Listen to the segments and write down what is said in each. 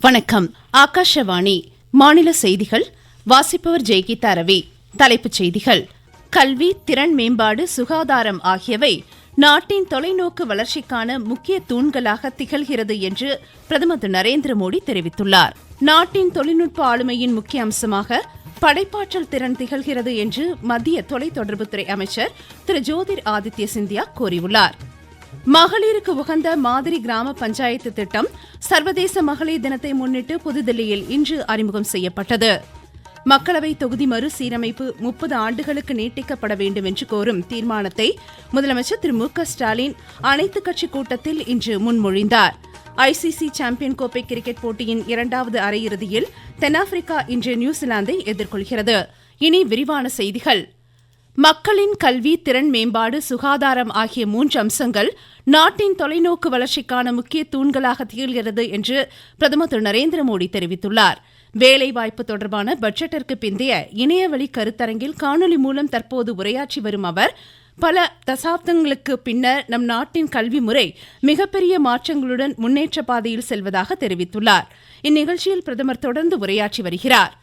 வணக்கம். ஆகாஷவாணி மாநில செய்திகள் வாசிப்பவர் ஜெய்கீதா ரவி தலைப்புச் செய்திகள். கல்வி திறன் மேம்பாடு சுகாதாரம் ஆகியவை நாட்டின் தொலைநோக்கு வளர்ச்சிக்கான முக்கிய தூண்களாக திகழ்கிறது என்று பிரதமர் திரு நரேந்திர மோடி தெரிவித்துள்ளார். நாட்டின் தொழில்நுட்ப ஆளுமையின் முக்கிய அம்சமாக படைப்பாற்றல் திறன் திகழ்கிறது என்று மத்திய தொலைத்தொடர்புத்துறை அமைச்சர் திரு ஜோதிர் ஆதித்ய சிந்தியா கூறியுள்ளார். மகளிருக்கு உகந்த மாதிரி கிராம பஞ்சாயத்து திட்டம் சர்வதேச மகளிர் தினத்தை முன்னிட்டு புதுதில்லியில் இன்று அறிமுகம் செய்யப்பட்டது. மக்களவை தொகுதி மறுசீரமைப்பு முப்பது ஆண்டுகளுக்கு நீட்டிக்கப்பட வேண்டும் என்று கோரும் தீர்மானத்தை முதலமைச்சர் திரு மு க ஸ்டாலின் அனைத்துக் கட்சி கூட்டத்தில் இன்று முன்மொழிந்தார். ஐசிசி சாம்பியன் கோப்பை கிரிக்கெட் போட்டியின் இரண்டாவது அரையிறுதியில் தென்னாப்பிரிக்கா இன்று நியூசிலாந்தை எதிர்கொள்கிறது. இனி விரிவான செய்திகள். மக்களின் கல்வி திறன் மேம்பாடு சுகாதாரம் ஆகிய மூன்று அம்சங்கள் நாட்டின் தொலைநோக்கு வளர்ச்சிக்கான முக்கிய தூண்களாக திகழ்கிறது என்று பிரதமர் திரு. நரேந்திர மோடி தெரிவித்துள்ளார். வேலைவாய்ப்பு தொடர்பான பட்ஜெட்டிற்கு பிந்தைய இணையவழி கருத்தரங்கில் காணொலி மூலம் தற்போது உரையாற்றி வரும் அவர் பல தசாப்தங்களுக்கு பின்னர் நம் நாட்டின் கல்வி முறை மிகப்பெரிய மாற்றங்களுடன் முன்னேற்ற பாதையில் செல்வதாக தெரிவித்துள்ளார். இந்நிகழ்ச்சியில் பிரதமர் தொடர்ந்து உரையாற்றி வருகிறார்.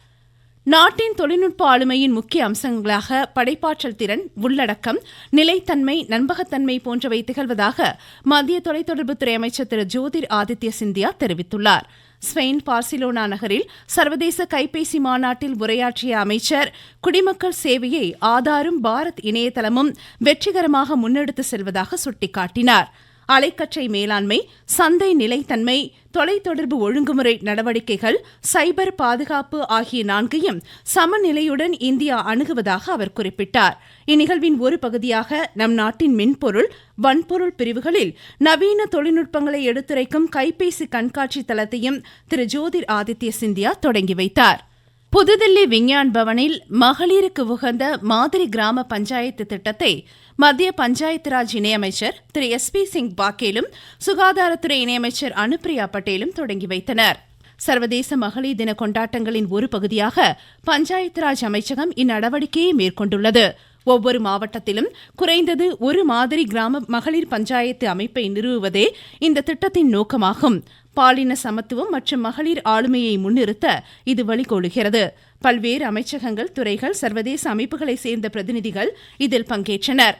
நாட்டின் தொழில்நுட்ப ஆளுமையின் முக்கிய அம்சங்களாக படைப்பாற்றல் திறன் உள்ளடக்கம் நிலைத்தன்மை நம்பகத்தன்மை போன்றவை திகழ்வதாக மத்திய தொலைத்தொடர்புத்துறை அமைச்சர் திரு ஜோதிர் ஆதித்ய சிந்தியா தெரிவித்துள்ளார். ஸ்பெயின் பார்சிலோனா நகரில் சர்வதேச கைபேசி மாநாட்டில் உரையாற்றிய அமைச்சர் குடிமக்கள் சேவையை ஆதாரும் பாரத் இணையதளமும் வெற்றிகரமாக முன்னெடுத்து செல்வதாக சுட்டிக்காட்டினாா் அலைக்கற்றை மேலாண்மை சந்தை நிலைத்தன்மை தொலைத்தொடர்பு ஒழுங்குமுறை நடவடிக்கைகள் சைபர் பாதுகாப்பு ஆகிய நான்கையும் சமநிலையுடன் இந்தியா அணுகுவதாக அவர் குறிப்பிட்டார். இந்நிகழ்வின் ஒரு பகுதியாக நம் நாட்டின் மின்பொருள் வன்பொருள் பிரிவுகளில் நவீன தொழில்நுட்பங்களை எடுத்துரைக்கும் கைபேசி கண்காட்சி தளத்தையும் திரு. ஜோதிர் ஆதித்ய சிந்தியா தொடங்கி வைத்தார். புதுதில்லி விஞ்ஞான் பவனில் மகளிருக்கு உகந்த மாதிரி கிராம பஞ்சாயத்து திட்டத்தை மத்திய பஞ்சாயத்து ராஜ் இணையமைச்சர் திரு எஸ் பி சிங் பாக்கேலும் சுகாதாரத்துறை இணையமைச்சர் அனுப்பிரியா பட்டேலும் தொடங்கி வைத்தனர். சர்வதேச மகளிர் தின கொண்டாட்டங்களின் ஒரு பகுதியாக பஞ்சாயத்து ராஜ் அமைச்சகம் இந்நடவடிக்கையை மேற்கொண்டுள்ளது. ஒவ்வொரு மாவட்டத்திலும் குறைந்தது ஒரு மாதிரி கிராம மகளிர் பஞ்சாயத்து அமைப்பை நிறுவுவதே இந்த திட்டத்தின் நோக்கமாகும். பாலின சமத்துவம் மற்றும் மகளிர் ஆளுமையை முன்னிறுத்த இது வழிகோலுகிறது. பல்வேறு அமைச்சகங்கள் துறைகள் சர்வதேச அமைப்புகளை சேர்ந்த பிரதிநிதிகள் இதில் பங்கேற்றனர்.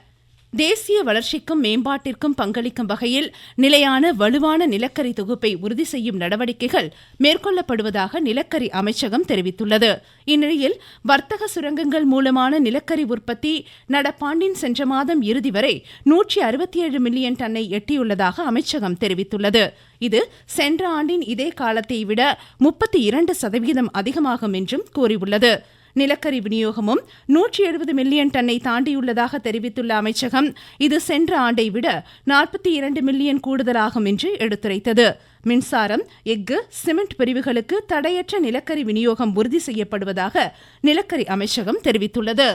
தேசிய வளர்ச்சிக்கும் மேம்பாட்டிற்கும் பங்களிக்கும் வகையில் நிலையான வலுவான நிலக்கரி தொகுப்பை உறுதி செய்யும் நடவடிக்கைகள் மேற்கொள்ளப்படுவதாக நிலக்கரி அமைச்சகம் தெரிவித்துள்ளது. இந்நிலையில் வர்த்தக சுரங்கங்கள் மூலமான நிலக்கரி உற்பத்தி நடப்பாண்டின் சென்ற மாதம் இறுதி வரை நூற்றி அறுபத்தி ஏழு மில்லியன் டன்னை எட்டியுள்ளதாக அமைச்சகம் தெரிவித்துள்ளது. இது சென்ற ஆண்டின் இதே காலத்தை விட முப்பத்தி இரண்டு சதவீதம் அதிகமாகும் என்றும் கூறியுள்ளது. நிலக்கரி விநியோகமும் நூற்றி எழுபது மில்லியன் டன்னை தாண்டியுள்ளதாக தெரிவித்துள்ள அமைச்சகம் இது சென்ற ஆண்டை விட நாற்பத்தி இரண்டு மில்லியன் கூடுதலாகும் என்று எடுத்துரைத்தது. மின்சாரம் எஃகு சிமெண்ட் பிரிவுகளுக்கு தடையற்ற நிலக்கரி விநியோகம் உறுதி செய்யப்படுவதாக நிலக்கரி அமைச்சகம் தெரிவித்துள்ளது.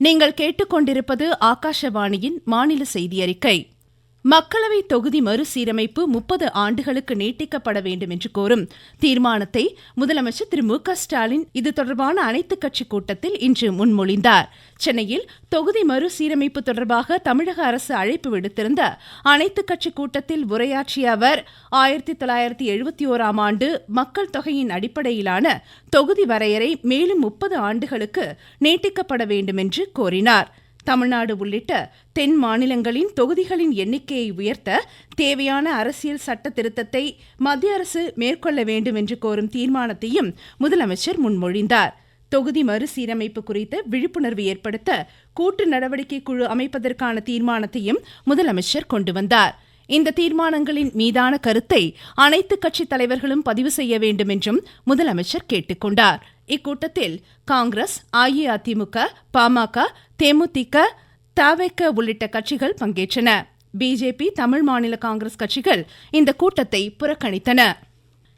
நீங்கள் கேட்டுக்கொண்டிருப்பது ஆகாஷவாணியின் மாநில செய்தி அறிக்கை மக்களவை தொகுதி மறுசீரமைப்பு முப்பது ஆண்டுகளுக்கு நீட்டிக்கப்பட வேண்டும் என்று கோரும் தீர்மானத்தை முதலமைச்சர் திரு மு க ஸ்டாலின் இது தொடர்பான அனைத்துக் கட்சி கூட்டத்தில் இன்று முன்மொழிந்தார். சென்னையில் தொகுதி மறுசீரமைப்பு தொடர்பாக தமிழக அரசு அழைப்பு விடுத்திருந்த அனைத்துக் கட்சி கூட்டத்தில் உரையாற்றிய அவர் ஆயிரத்தி தொள்ளாயிரத்தி எழுபத்தி ஓராம் ஆண்டு மக்கள் தொகையின் அடிப்படையிலான தொகுதி வரையறை மேலும் முப்பது ஆண்டுகளுக்கு நீட்டிக்கப்பட வேண்டும் என்று கோரினார் தமிழ்நாடு உள்ளிட்ட தென் மாநிலங்களின் தொகுதிகளின் எண்ணிக்கையை உயர்த்த தேவையான அரசியல் சட்ட திருத்தத்தை மத்திய அரசு மேற்கொள்ள வேண்டும் என்று கோரும் தீர்மானத்தையும் முதலமைச்சர் முன்மொழிந்தார். தொகுதி மறுசீரமைப்பு குறித்த விழிப்புணர்வு ஏற்படுத்த கூட்டு நடவடிக்கை குழு அமைப்பதற்கான தீர்மானத்தையும் முதலமைச்சர் கொண்டு வந்தார். இந்த தீர்மானங்களின் மீதான கருத்தை அனைத்து கட்சி தலைவர்களும் பதிவு செய்ய வேண்டும் என்றும் முதலமைச்சர் கேட்டுக்கொண்டார். இக்கூட்டத்தில் காங்கிரஸ் அஇஅதிமுக பாமக தேமுதிக தவக உள்ளிட்ட கட்சிகள் பங்கேற்றன. பிஜேபி தமிழ் மாநில காங்கிரஸ் கட்சிகள் இந்த கூட்டத்தை புறக்கணித்தன.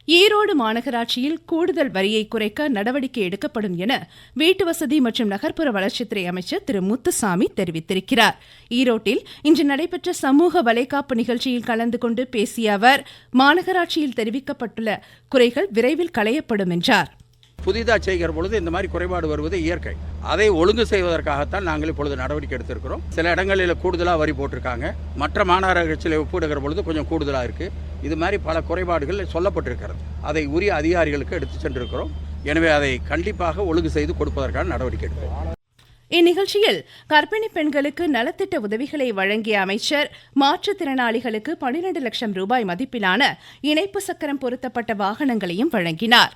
ஈரோடு மாநகராட்சியில் கூடுதல் வரியை குறைக்க நடவடிக்கை எடுக்கப்படும் என வீட்டு வசதி மற்றும் நகர்ப்புற வளர்ச்சித்துறை அமைச்சர் திரு முத்துசாமி தெரிவித்திருக்கிறார். ஈரோட்டில் இன்று நடைபெற்ற சமூக வலைகாப்பு நிகழ்ச்சியில் கலந்து கொண்டு பேசிய அவர் மாநகராட்சியில் தெரிவிக்கப்பட்டுள்ள குறைகள் விரைவில் களையப்படும் என்றார். புதிதாக செய்கிற பொழுது இந்த மாதிரி குறைபாடு வருவது இயற்கை. அதை ஒழுங்கு செய்வதற்காகத்தான் நாங்கள் இப்பொழுது நடவடிக்கை எடுத்திருக்கிறோம். சில இடங்களில் கூடுதலாக வரி போட்டிருக்காங்க. மற்ற மாநகராட்சியில் ஒப்பிடுகிற பொழுது கொஞ்சம் கூடுதலாக இருக்குது இது மாதிரி பல குறைபாடுகள் சொல்லப்பட்டிருக்கிறது. அதை உரிய அதிகாரிகளுக்கு எடுத்து சென்றிருக்கிறோம். எனவே அதை கண்டிப்பாக ஒழுங்கு செய்து கொடுப்பதற்கான நடவடிக்கை எடுப்போம். இந்நிகழ்ச்சியில் கர்ப்பிணி பெண்களுக்கு நலத்திட்ட உதவிகளை வழங்கிய அமைச்சர் மாற்றுத்திறனாளிகளுக்கு பனிரண்டு லட்சம் ரூபாய் மதிப்பிலான இணைப்பு சக்கரம் பொருத்தப்பட்ட வாகனங்களையும் வழங்கினார்.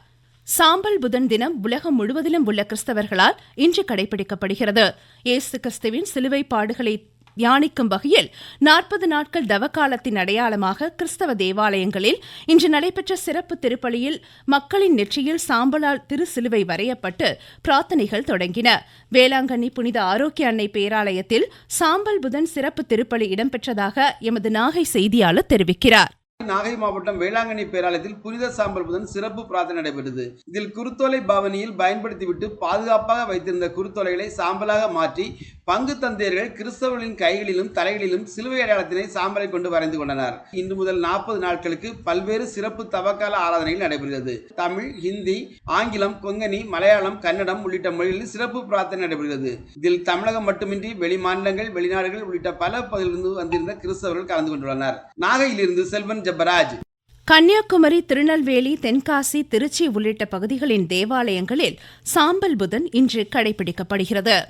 சாம்பல் புதன் தினம் உலகம் முழுவதிலும் உள்ள கிறிஸ்தவர்களால் இன்று கடைபிடிக்கப்படுகிறது. இயேசு கிறிஸ்துவின் சிலுவை பாடுகளை தியானிக்கும் வகையில் நாற்பது நாட்கள் தவக்காலத்தின் அடையாளமாக கிறிஸ்தவ தேவாலயங்களில் இன்று நடைபெற்ற சிறப்பு திருப்பலியில் மக்களின் நெற்றியில் சாம்பலால் திருச்சிலுவை வரையப்பட்டு பிரார்த்தனைகள் தொடங்கின. வேளாங்கண்ணி புனித ஆரோக்கிய அன்னை பேராலயத்தில் சாம்பல் புதன் சிறப்பு திருப்பலி இடம்பெற்றதாக எமது நாகை செய்தியாளர் தெரிவிக்கிறார். நாகை மாவட்டம் வேளாங்கண்ணி பேராலயத்தில் புனித சாம்பல் புதன் சிறப்பு பிரார்த்தனை நடைபெற்றது. இதில் குருத்தோலை பவனியில் பயன்படுத்திவிட்டு பாதுகாப்பாக வைத்திருந்த குருத்தோலைகளை சாம்பலாக மாற்றி பங்கு தந்தையர்கள் கிறிஸ்தவர்களின் கைகளிலும் தலைகளிலும் சிலுவை அடையாளத்தினை சாம்பலை கொண்டு வரைந்து கொண்டனர். இன்று முதல் நாற்பது நாட்களுக்கு பல்வேறு சிறப்பு தவக்கால ஆராதனைகள் நடைபெறுகிறது. தமிழ் ஹிந்தி ஆங்கிலம் கொங்கனி மலையாளம் கன்னடம் உள்ளிட்ட மொழிகளில் சிறப்பு பிரார்த்தனை நடைபெறுகிறது. இதில் தமிழகம் மட்டுமின்றி வெளி மாநிலங்கள் வெளிநாடுகள் உள்ளிட்ட பல பகுதியிலிருந்து வந்திருந்த கிறிஸ்தவர்கள் கலந்து கொண்டுள்ளனர். நாகையிலிருந்து செல்வன் ஜபராஜ். கன்னியாகுமரி திருநெல்வேலி தென்காசி திருச்சி உள்ளிட்ட பகுதிகளின் தேவாலயங்களில் சாம்பல் புதன் இன்று கடைபிடிக்கப்படுகிறது.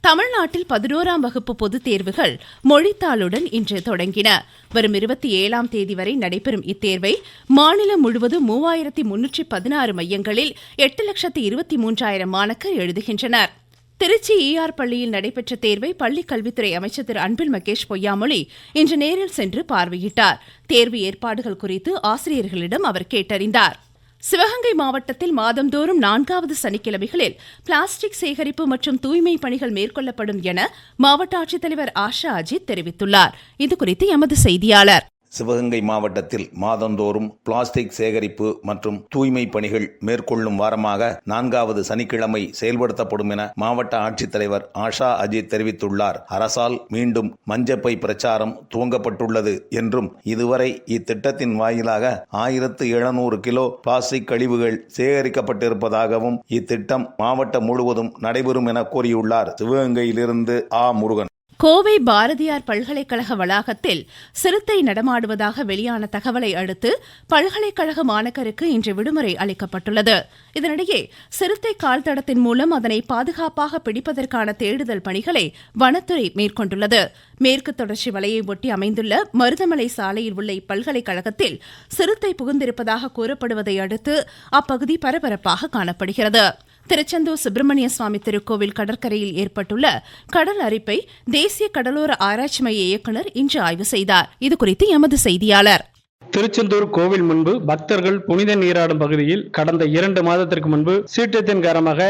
தமிழ்நாட்டில் பதினோராம் வகுப்பு பொதுத் தேர்வுகள் மொழித்தாளுடன் இன்று தொடங்கின. வரும் இருபத்தி ஏழாம் தேதி வரை நடைபெறும் இத்தேர்வை மாநிலம் முழுவதும் மூவாயிரத்தி முன்னூற்றி பதினாறு மையங்களில் எட்டு லட்சத்து இருபத்தி மூன்றாயிரம் மாணக்கர் எழுதுகின்றனர். திருச்சி ஈஆர் பள்ளியில் நடைபெற்ற தேர்வை பள்ளிக் கல்வித்துறை அமைச்சர் திரு அன்பில் மகேஷ் பொய்யாமொழி இன்று நேரில் சென்று பார்வையிட்டார். தேர்வு ஏற்பாடுகள் குறித்து ஆசிரியர்களிடம் அவர் கேட்டறிந்தார். சிவகங்கை மாவட்டத்தில் மாதந்தோறும் நான்காவது சனிக்கிழமைகளில் பிளாஸ்டிக் சேகரிப்பு மற்றும் தூய்மை பணிகள் மேற்கொள்ளப்படும் என மாவட்ட ஆட்சித்தலைவர் ஆஷா அஜித் தெரிவித்துள்ளார். இதுகுறித்து எமது செய்தியாளர். சிவகங்கை மாவட்டத்தில் மாதந்தோறும் பிளாஸ்டிக் சேகரிப்பு மற்றும் தூய்மை பணிகள் மேற்கொள்ளும் வாரமாக நான்காவது சனிக்கிழமை செயல்படுத்தப்படும் என மாவட்ட ஆட்சித்தலைவர் ஆஷா அஜித் தெரிவித்துள்ளார். அரசால் மீண்டும் மஞ்சப்பை பிரச்சாரம் துவங்கப்பட்டுள்ளது என்றும் இதுவரை இத்திட்டத்தின் வாயிலாக ஆயிரத்து எழுநூறு கிலோ பிளாஸ்டிக் கழிவுகள் சேகரிக்கப்பட்டிருப்பதாகவும் இத்திட்டம் மாவட்டம் முழுவதும் நடைபெறும் என கூறியுள்ளார். சிவகங்கையிலிருந்து ஆ முருகன். கோவை பாரதியார் பல்கலைக்கழக வளாகத்தில் சிறுத்தை நடமாடுவதாக வெளியான தகவலை அடுத்து பல்கலைக்கழக மாணக்கருக்கு இன்று விடுமுறை அளிக்கப்பட்டுள்ளது. இதனிடையே சிறுத்தை கால் தடத்தின் மூலம் அதனை பாதுகாப்பாக பிடிப்பதற்கான தேடுதல் பணிகளை வனத்துறை மேற்கொண்டுள்ளது. மேற்கு தொடர்ச்சி மலையை ஒட்டி அமைந்துள்ள மருதமலை சாலையில் உள்ள இப்பல்கலைக்கழகத்தில் சிறுத்தை புகுந்திருப்பதாக கூறப்படுவதை அடுத்து அப்பகுதி பரபரப்பாக காணப்படுகிறது. திருச்செந்தூர் சுப்பிரமணிய சுவாமி திருக்கோவில் கடற்கரையில் ஏற்பட்டுள்ள கடல் அரிப்பை தேசிய கடலோர ஆராய்ச்சி மைய இயக்குநர் இன்று ஆய்வு செய்தார். இதுகுறித்து எமது செய்தியாளர். திருச்செந்தூர் கோவில் முன்பு பக்தர்கள் புனித நீராடும் பகுதியில் கடந்த இரண்டு மாதத்திற்கு முன்பு சீற்றத்தின் காரணமாக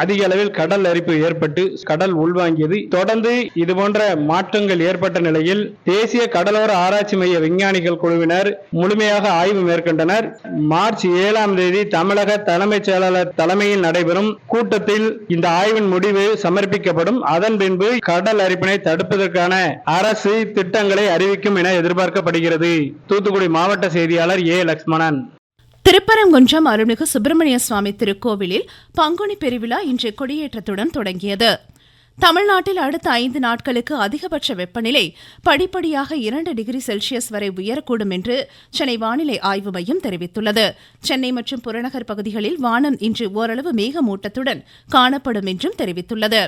அதிக அளவில் கடல் அரிப்பு ஏற்பட்டு கடல் உள்வாங்கியது. தொடர்ந்து இதுபோன்ற மாற்றங்கள் ஏற்பட்ட நிலையில் தேசிய கடலோர ஆராய்ச்சி மைய விஞ்ஞானிகள் குழுவினர் முழுமையாக ஆய்வு மேற்கொண்டனர். மார்ச் ஏழாம் தேதி தமிழக தலைமைச் செயலாளர் தலைமையில் நடைபெறும் கூட்டத்தில் இந்த ஆய்வின் முடிவு சமர்ப்பிக்கப்படும். அதன் பின்பு கடல் அரிப்பினை தடுப்பதற்கான அரசு திட்டங்களை அறிவிக்கும் என எதிர்பார்க்கப்படுகிறது. தூத்துக்குடி மாவட்ட செய்தியாளர் ஏ. லக்ஷ்மணன். திருப்பரங்குன்றம் அருள்மிகு சுப்பிரமணிய சுவாமி திருக்கோவிலில் பங்குனி பெருவிழா இன்று கொடியேற்றத்துடன் தொடங்கியது. தமிழ்நாட்டில் அடுத்த ஐந்து நாட்களுக்கு அதிகபட்ச வெப்பநிலை படிப்படியாக இரண்டு டிகிரி செல்சியஸ் வரை உயரக்கூடும் என்று சென்னை வானிலை ஆய்வு மையம் தெரிவித்துள்ளது. சென்னை மற்றும் புறநகர் பகுதிகளில் வானம் இன்று ஓரளவு மேகமூட்டத்துடன் காணப்படும் என்றும் தெரிவித்துள்ளது.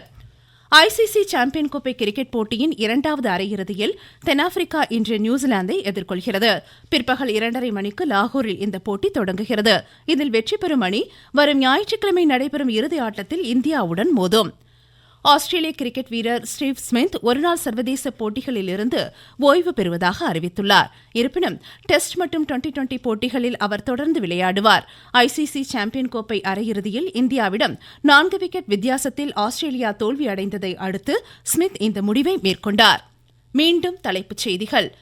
ஐசிசி சாம்பியன் கோப்பை கிரிக்கெட் போட்டியின் இரண்டாவது அரையிறுதியில் தென்னாப்பிரிக்கா இன்று நியூசிலாந்தை எதிர்கொள்கிறது. பிற்பகல் இரண்டரை மணிக்கு லாகூரில் இந்த போட்டி தொடங்குகிறது. இதில் வெற்றி பெறும் அணி வரும் ஞாயிற்றுக்கிழமை நடைபெறும் இறுதி ஆட்டத்தில் இந்தியாவுடன் மோதும். ஆஸ்திரேலிய கிரிக்கெட் வீரர் ஸ்டீவ் ஸ்மித் ஒருநாள் சர்வதேச போட்டிகளிலிருந்து ஓய்வு பெறுவதாக அறிவித்துள்ளார். இருப்பினும் டெஸ்ட் மற்றும் டுவெண்டி டுவெண்டி போட்டிகளில் அவர் தொடர்ந்து விளையாடுவார். ஐசிசி சாம்பியன் கோப்பை அரையிறுதியில் இந்தியாவிடம் நான்கு விக்கெட் வித்தியாசத்தில் ஆஸ்திரேலியா தோல்வியடைந்ததை அடுத்து ஸ்மித் இந்த முடிவை மேற்கொண்டார். மீண்டும் தலைப்புச் செய்திகள்.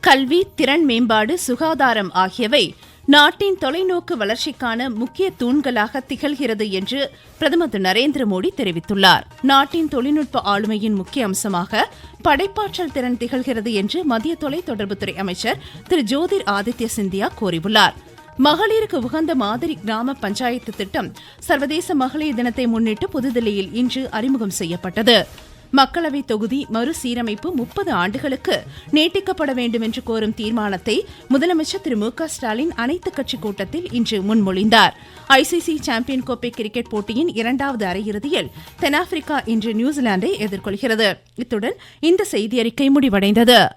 கல்வி திறன் மேம்பாடு சுகாதாரம் ஆகியவை நாட்டின் தொலைநோக்கு வளர்ச்சிக்கான முக்கிய தூண்களாக திகழ்கிறது என்று பிரதமர் திரு நரேந்திர மோடி தெரிவித்துள்ளார். நாட்டின் தொழில்நுட்ப ஆளுமையின் முக்கிய அம்சமாக படைப்பாற்றல் திறன் திகழ்கிறது என்று மத்திய தொலைத்தொடர்புத்துறை அமைச்சர் திரு ஜோதிர் ஆதித்ய சிந்தியா கூறியுள்ளார். மகளிருக்கு உகந்த மாதிரி கிராம பஞ்சாயத்து திட்டம் சர்வதேச மகளிர் தினத்தை முன்னிட்டு புதுதில்லியில் இன்று அறிமுகம் செய்யப்பட்டது. மக்களவை தொகுதி மறுசீரமைப்பு முப்பது ஆண்டுகளுக்கு நீட்டிக்கப்பட வேண்டும் என்று கோரும் தீர்மானத்தை முதலமைச்சர் திரு மு க ஸ்டாலின் அனைத்துக் கட்சி கூட்டத்தில் இன்று முன்மொழிந்தார். ஐசிசி சாம்பியன் கோப்பை கிரிக்கெட் போட்டியின் இரண்டாவது அரையிறுதியில் தென்னாப்பிரிக்கா இன்று நியூசிலாந்தை எதிர்கொள்கிறது. இத்துடன் இந்த செய்தியறிக்கை முடிவடைந்தது.